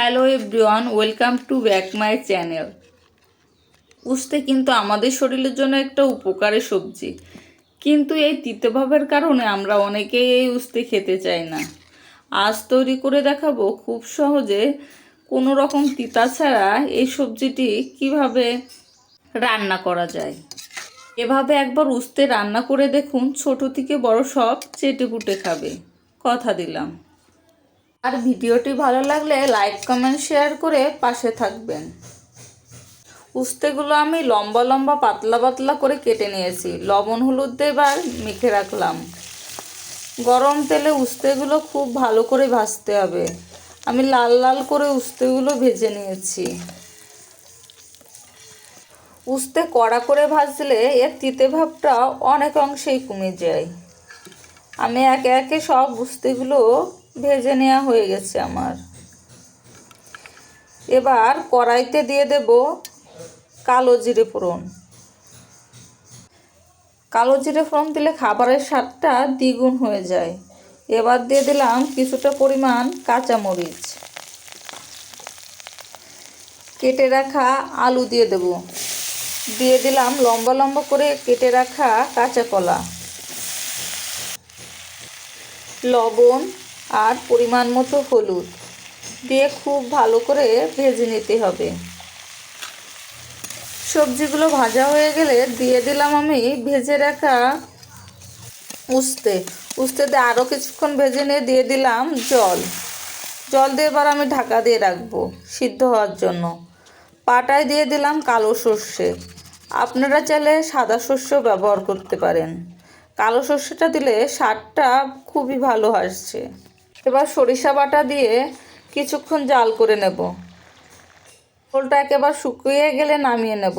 Hello everyone, welcome to back my channel. উস্তে কিন্তু আমাদের শরীরের জন্য একটা উপকারী সবজি। কিন্তু এই তিতভাবের কারণে আমরা অনেকেই এই উস্তে খেতে চাই না। আজ তৈরি করে দেখাবো খুব সহজে কোনো রকম তিতা ছাড়া এই সবজিটি কীভাবে রান্না করা যায়। এভাবে একবার উস্তে রান্না করে দেখুন, ছোট থেকে বড় সব চেটে পুটে খাবে। কথা দিলাম। আর ভিডিওটি ভালো লাগলে লাইক কমেন্ট শেয়ার করে পাশে থাকবেন। উস্তেগুলো আমি লম্বা লম্বা পাতলা পাতলা করে কেটে নিয়েছি। লবণ, হলুদ দিয়ে এবার মেখে রাখলাম। গরম তেলে উস্তেগুলো খুব ভালো করে ভাজতে হবে। আমি লাল লাল করে উস্তেগুলো ভেজে নিয়েছি। উস্তে কড়া করে ভাজলে এর তিতে ভাবটা অনেক অংশেই কমে যায়। আমি একে একে সব উস্তেগুলো ভেজে নেওয়া হয়ে গেছে আমার। এবার কড়াইতে দিয়ে দেব কালো জিরে ফোড়ন। কালো জিরে ফোড়ন দিলে খাবারের স্বাদটা দ্বিগুণ হয়ে যায়। এবার দিয়ে দিলাম কিছুটা পরিমাণ কাঁচামরিচ। কেটে রাখা আলু দিয়ে দেব। দিয়ে দিলাম লম্বা লম্বা করে কেটে রাখা কাঁচা কলা। লবণ আর পরিমাণ মতো হলুদ দিয়ে খুব ভালো করে ভেজে নিতে হবে। সবজিগুলো ভাজা হয়ে গেলে দিয়ে দিলাম আমি ভেজে রাখা উস্তে। উস্তেতে আরও কিছুক্ষণ ভেজে নিয়ে দিয়ে দিলাম জল। জল দিয়ে এবার আমি ঢাকা দিয়ে রাখব সিদ্ধ হওয়ার জন্য। পাটায় দিয়ে দিলাম কালো সর্ষে। আপনারা চাইলে সাদা শস্য ব্যবহার করতে পারেন। কালো সর্ষেটা দিলে স্বাদটা খুবই ভালো আসছে। এবার সরিষা বাটা দিয়ে কিছুক্ষণ জাল করে নেব। ঝোলটা একেবারে শুকিয়ে গেলে নামিয়ে নেব।